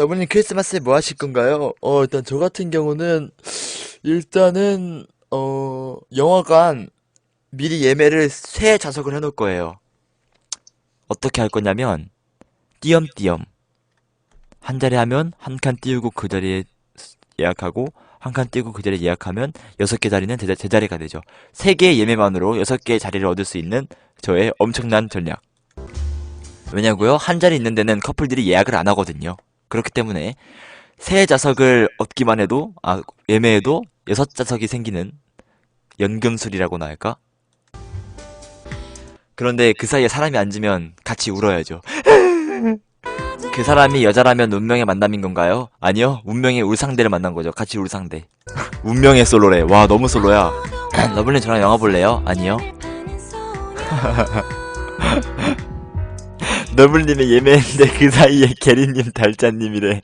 너블님 크리스마스에 뭐 하실 건가요? 어, 일단 저 같은 경우는, 일단은, 어, 영화관 미리 예매를 새 좌석을 해놓을 거예요. 어떻게 할 거냐면 띄엄띄엄 한 자리 하면 한 칸 띄우고 그 자리에 예약하고 한 칸 띄우고 그 자리에 예약하면 여섯 개 자리는 제, 제 자리가 되죠. 세 개의 예매만으로 여섯 개의 자리를 얻을 수 있는 저의 엄청난 전략. 왜냐고요? 한 자리 있는 데는 커플들이 예약을 안 하거든요. 그렇기 때문에 세 좌석을 얻기만 해도 아 예매해도 여섯 좌석이 생기는 연금술이라고나 할까? 그런데 그 사이에 사람이 앉으면 같이 울어야죠. 그 사람이 여자라면 운명의 만남인 건가요? 아니요. 운명의 울상대를 만난 거죠. 같이 울상대. 운명의 솔로래. 와, 너무 솔로야. 러블린 저랑 영화 볼래요? 아니요. 너블님의 예매했는데 그 사이에 게리님 달짜님이래.